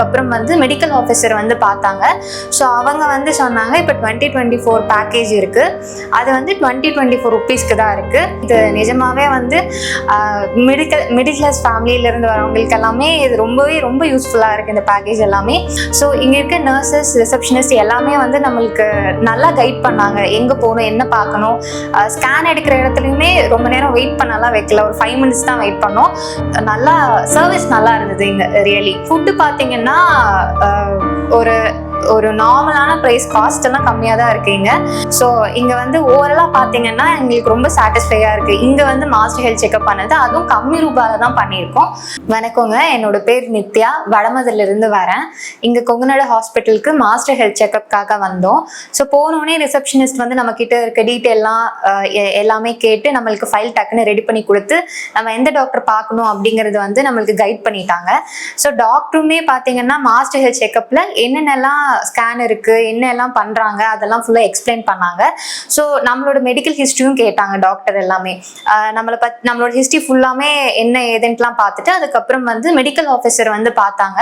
அதுக்கப்புறம் வந்து medical officer வந்து பார்த்தாங்க. ஸோ அவங்க வந்து சொன்னாங்க இப்போ டுவெண்ட்டி டுவெண்ட்டி ஃபோர் பேக்கேஜ் இருக்குது அது வந்து டுவெண்ட்டி டுவெண்ட்டி ஃபோர் ருபீஸ்க்கு தான் இருக்குது இது நிஜமாவே வந்து மிடிக்கல் மிடில் கிளாஸ் ஃபேமிலியிலேருந்து வரவங்களுக்கு எல்லாமே இது ரொம்பவே ரொம்ப யூஸ்ஃபுல்லாக இருக்குது இந்த பேக்கேஜ் எல்லாமே. ஸோ இங்கே இருக்க நர்சஸ் ரிசப்ஷனிஸ்ட் எல்லாமே வந்து நம்மளுக்கு நல்லா கைட் பண்ணாங்க. எங்கே போகணும் என்ன பார்க்கணும்? ஸ்கேன் எடுக்கிற இடத்துலையுமே ரொம்ப நேரம் வெயிட் பண்ணலாம் வைக்கல. ஒரு ஃபைவ் மினிட்ஸ் தான் வெயிட் பண்ணோம். நல்லா சர்வீஸ் நல்லா இருந்தது இங்கே ரியலி ஃபுட்டு பார்த்தீங்கன்னா அஹ், ஒரு ஒரு நார்மலான ப்ரைஸ் காஸ்ட் எல்லாம் கம்மியாக தான் இருக்கீங்க ஸோ இங்கே வந்து ஓவரலாக பார்த்தீங்கன்னா எங்களுக்கு ரொம்ப சாட்டிஸ்ஃபையாக இருக்குது இங்கே வந்து மாஸ்டர் ஹெல்த் செக்அப் பண்ணது அதுவும் கம்மி ரூபாயில் தான் பண்ணியிருக்கோம். வணக்கங்க என்னோட பேர் நித்யா வடமதுலேருந்து வரேன். இங்கே கொங்குநாடு ஹாஸ்பிட்டலுக்கு மாஸ்டர் ஹெல்த் செக்அப்காக வந்தோம். ஸோ போனோடனே ரிசப்ஷனிஸ்ட் வந்து நம்ம கிட்ட இருக்க டீட்டெயிலாம் எல்லாமே கேட்டு நம்மளுக்கு ஃபைல் டக்குன்னு ரெடி பண்ணி கொடுத்து நம்ம எந்த டாக்டர் பார்க்கணும் அப்படிங்கிறது வந்து நம்மளுக்கு கைட் பண்ணிட்டாங்க. ஸோ டாக்டருமே பார்த்தீங்கன்னா மாஸ்டர் ஹெல்த் செக்அப்பில் என்னென்னலாம் ஸ்கேன் இருக்குது என்னெல்லாம் பண்ணுறாங்க அதெல்லாம் ஃபுல்லாக எக்ஸ்பிளைன் பண்ணாங்க. ஸோ நம்மளோட மெடிக்கல் ஹிஸ்ட்ரியும் கேட்டாங்க டாக்டர் எல்லாமே. நம்மளை பத் நம்மளோட ஹிஸ்ட்ரி ஃபுல்லாமே என்ன ஏதுன்ட்டுலாம் பார்த்துட்டு அதுக்கப்புறம் வந்து மெடிக்கல் ஆஃபீஸர் வந்து பார்த்தாங்க.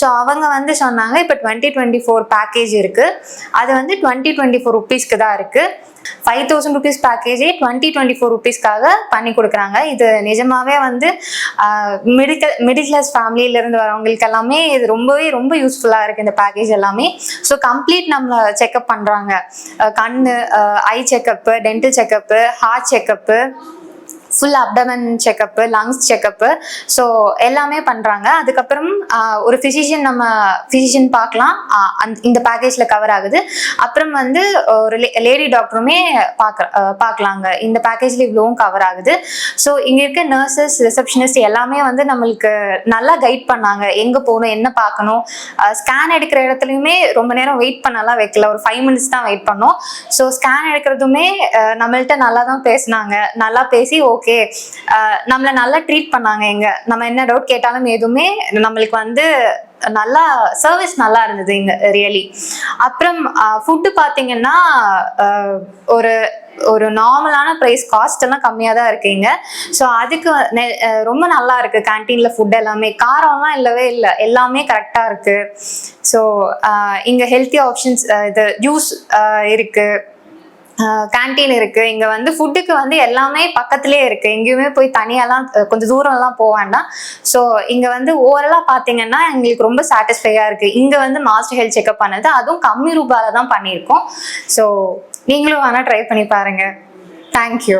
ஸோ அவங்க வந்து சொன்னாங்க இப்போ டுவெண்ட்டி டுவெண்ட்டி ஃபோர் பேக்கேஜ் இருக்குது அது வந்து டுவெண்ட்டி டுவெண்ட்டி ஃபோர் ருபீஸ்க்கு தான் இருக்குது ஃபைவ் தௌசண்ட் ருபீஸ் பேக்கேஜே டுவெண்ட்டி டுவெண்ட்டி ஃபோர் ருபீஸ்க்காக பண்ணி கொடுக்குறாங்க. இது நிஜமாவே வந்து மிடில் மிடில் கிளாஸ் ஃபேமிலியிலேருந்து வரவங்களுக்கு எல்லாமே இது ரொம்பவே ரொம்ப யூஸ்ஃபுல்லாக இருக்குது இந்த பேக்கேஜ் எல்லாமே. ஸோ கம்ப்ளீட் நம்மளை செக்அப் பண்ணுறாங்க கண் eye checkup dental checkup heart checkup full abdomen checkup lungs checkup so எல்லாமே பண்ணுறாங்க அதுக்கப்புறம் ஒரு ஃபிசிஷியன் நம்ம ஃபிசிஷியன் பார்க்கலாம். அந்த இந்த பேக்கேஜில் கவர் ஆகுது. அப்புறம் வந்து ஒரு லேடி டாக்டருமே பார்க்க பார்க்கலாங்க. இந்த பேக்கேஜில் இவ்வளோவும் கவர் ஆகுது. ஸோ இங்கே இருக்க நர்சஸ் ரிசப்ஷனிஸ்ட் எல்லாமே வந்து நம்மளுக்கு நல்லா கைட் பண்ணாங்க. எங்கே போகணும் என்ன பார்க்கணும்? ஸ்கேன் எடுக்கிற இடத்துலையுமே ரொம்ப நேரம் வெயிட் பண்ணலாம் வைக்கல. ஒரு ஃபைவ் மினிட்ஸ் தான் வெயிட் பண்ணோம். ஸோ ஸ்கேன் எடுக்கிறதுமே நம்மள்கிட்ட நல்லா தான் பேசினாங்க. நல்லா பேசி ஓகே ஓகே. நம்மளை நல்லா ட்ரீட் பண்ணாங்க எங்க நம்ம என்ன டவுட் கேட்டாலும் எதுவுமே நம்மளுக்கு வந்து நல்லா சர்வீஸ் நல்லா இருந்தது இங்க ரியலி அப்புறம் ஃபுட்டு பார்த்தீங்கன்னா ஒரு ஒரு நார்மலான ப்ரைஸ் காஸ்ட் எல்லாம் கம்மியாக தான் இருக்குங்க ஸோ அதுக்கு நெ- ரொம்ப நல்லா இருக்கு. கேன்டீனில் ஃபுட் எல்லாமே. காரம்லாம் இல்லவே இல்லை. எல்லாமே கரெக்டாக இருக்கு. ஸோ இங்கே ஹெல்த்தி ஆப்ஷன்ஸ் இது ஜூஸ் இருக்குது கேன்டீன் இருக்கு. இங்க வந்து ஃபுட்டுக்கு வந்து எல்லாமே பக்கத்துலயே இருக்கு. எங்கேயுமே போய் தனியாலாம் கொஞ்சம் கொஞ்சம் தூரம்லாம் போக வேண்டாம். ஸோ இங்க வந்து ஓவரலா பாத்தீங்கன்னா எங்களுக்கு ரொம்ப சாட்டிஸ்ஃபையா இருக்கு. இங்க வந்து மாஸ்டர் ஹெல்த் செக்அப் பண்ணது. அதுவும் கம்மி ரூபாயில தான் பண்ணியிருக்கோம். ஸோ நீங்களும் வேணா ட்ரை பண்ணி பாருங்க. தேங்க்யூ